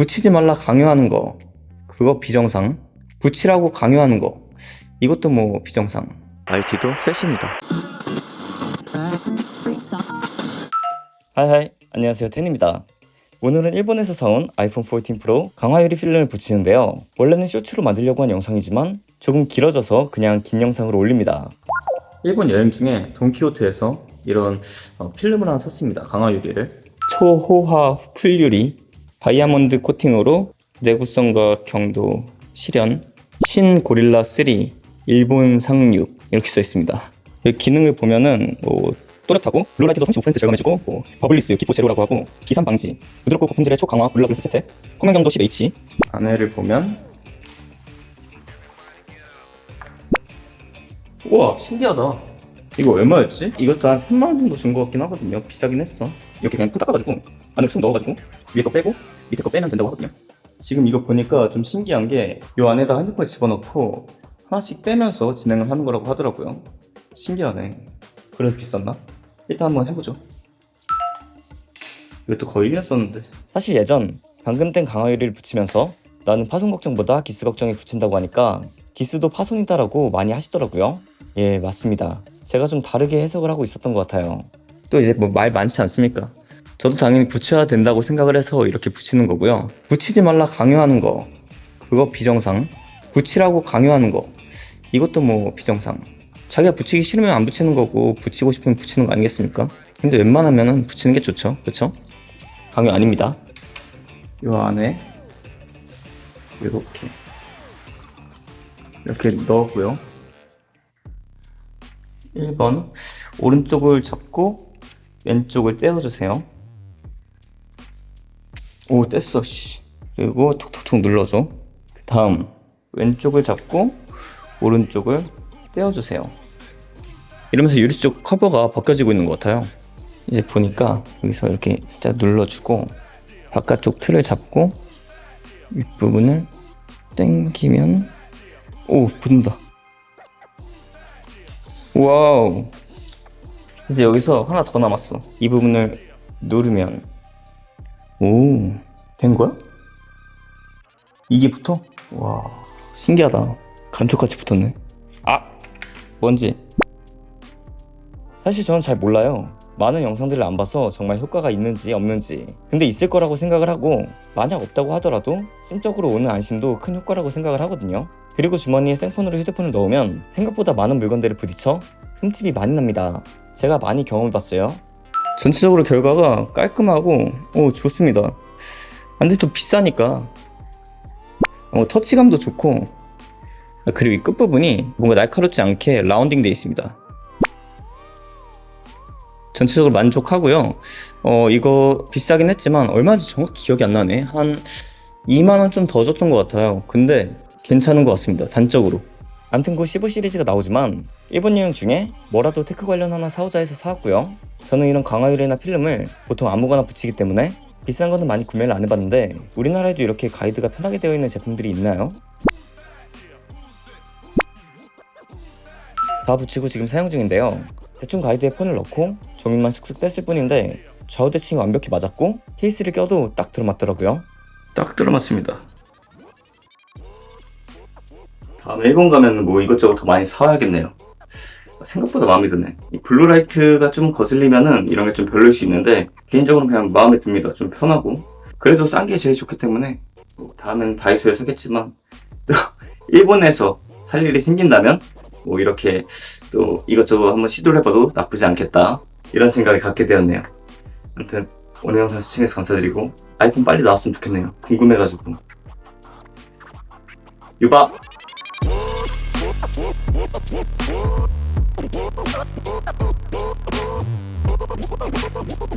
붙이지 말라 강요하는 거. 그거 비정상? 붙이라고 강요하는 거. 이것도 뭐 비정상. IT도 패션이다. 하이하이. 안녕하세요. 텐입니다. 오늘은 일본에서 사온 아이폰 14 프로 강화 유리 필름을 붙이는데요. 원래는 쇼츠로 만들려고 한 영상이지만 조금 길어져서 그냥 긴 영상으로 올립니다. 일본 여행 중에 돈키호테에서 이런 어, 필름을 하나 샀습니다. 강화 유리를. 초호화 풀유리 다이아몬드 코팅으로 내구성과 경도 실현 신 고릴라 3 일본 상륙 이렇게 써 있습니다. 이 기능을 보면은 뭐 또렷하고 블루라이트도 35% 절감해주고 뭐 버블리스 기포 제로라고 하고 기산 방지 부드럽고 거품질의 초강화 고릴라 글스 세트 코면 경도 10H 안에를 보면 우와 신기하다 이거 얼마였지? 이것도 한 3만원 정도 준 것 같긴 하거든요 비싸긴 했어 이렇게 그냥 푹 닦아가지고 안에 쑥 넣어가지고 위에 거 빼고 밑에 거 빼면 된다고 하거든요. 지금 이거 보니까 좀 신기한 게 이 안에다 핸드폰 집어넣고 하나씩 빼면서 진행을 하는 거라고 하더라고요. 신기하네. 그래도 비쌌나? 일단 한번 해보죠. 이것도 거의 1년 썼는데. 사실 예전 방금 뗀 강화유리를 붙이면서 나는 파손 걱정보다 기스 걱정에 붙인다고 하니까 기스도 파손이다라고 많이 하시더라고요. 예 맞습니다. 제가 좀 다르게 해석을 하고 있었던 것 같아요. 또 이제 뭐 말 많지 않습니까 저도 당연히 붙여야 된다고 생각을 해서 이렇게 붙이는 거고요. 붙이지 말라 강요하는 거. 그거 비정상. 붙이라고 강요하는 거. 이것도 뭐 비정상. 자기가 붙이기 싫으면 안 붙이는 거고 붙이고 싶으면 붙이는 거 아니겠습니까? 근데 웬만하면은 붙이는 게 좋죠. 그쵸 강요 아닙니다. 요 안에 이렇게. 이렇게 넣었고요. 1번 오른쪽을 잡고 왼쪽을 떼어주세요 오 뗐어 씨. 그리고 톡톡톡 눌러줘. 그 다음 왼쪽을 잡고 오른쪽을 떼어주세요. 이러면서 유리 쪽 커버가 벗겨지고 있는 것 같아요. 이제 보니까 여기서 이렇게 살짝 눌러주고 바깥쪽 틀을 잡고 윗부분을 당기면 오 붙는다. 와우. 이제 여기서 하나 더 남았어. 이 부분을 누르면 오, 된 거야? 이게 붙어? 와, 신기하다. 감쪽같이 붙었네. 아, 뭔지. 사실 저는 잘 몰라요. 많은 영상들을 안 봐서 정말 효과가 있는지 없는지. 근데 있을 거라고 생각을 하고, 만약 없다고 하더라도 심적으로 오는 안심도 큰 효과라고 생각을 하거든요. 그리고 주머니에 생폰으로 휴대폰을 넣으면 생각보다 많은 물건들을 부딪혀 흠집이 많이 납니다. 제가 많이 경험해봤어요. 전체적으로 결과가 깔끔하고 오 좋습니다. 근데 또 비싸니까 어, 터치감도 좋고 아, 그리고 이 끝부분이 뭔가 날카롭지 않게 라운딩 되어 있습니다. 전체적으로 만족하고요. 어 이거 비싸긴 했지만 얼마인지 정확히 기억이 안 나네. 한 2만 원 좀 더 줬던 것 같아요. 근데 괜찮은 것 같습니다. 단적으로. 암튼 곧 15 시리즈가 나오지만 일본 여행 중에 뭐라도 테크 관련 하나 사오자 해서 사왔고요. 저는 이런 강화유리나 필름을 보통 아무거나 붙이기 때문에 비싼 거는 많이 구매를 안 해봤는데 우리나라에도 이렇게 가이드가 편하게 되어 있는 제품들이 있나요? 다 붙이고 지금 사용 중인데요. 대충 가이드에 폰을 넣고 종이만 슥슥 뗐을 뿐인데 좌우 대칭이 완벽히 맞았고 케이스를 껴도 딱 들어맞더라고요. 딱 들어맞습니다. 다음에 일본 가면 뭐 이것저것 더 많이 사와야겠네요. 생각보다 마음에 드네. 이 블루라이트가 좀 거슬리면은 이런 게 좀 별로일 수 있는데 개인적으로 그냥 마음에 듭니다. 좀 편하고 그래도 싼 게 제일 좋기 때문에 뭐 다음엔 다이소에 사겠지만 또 일본에서 살 일이 생긴다면 뭐 이렇게 또 이것저것 한번 시도를 해봐도 나쁘지 않겠다 이런 생각을 갖게 되었네요. 아무튼 오늘 영상 시청해서 감사드리고 아이폰 빨리 나왔으면 좋겠네요. 궁금해가지고 유바 どこどこどこどこどこどこどこどこどこ?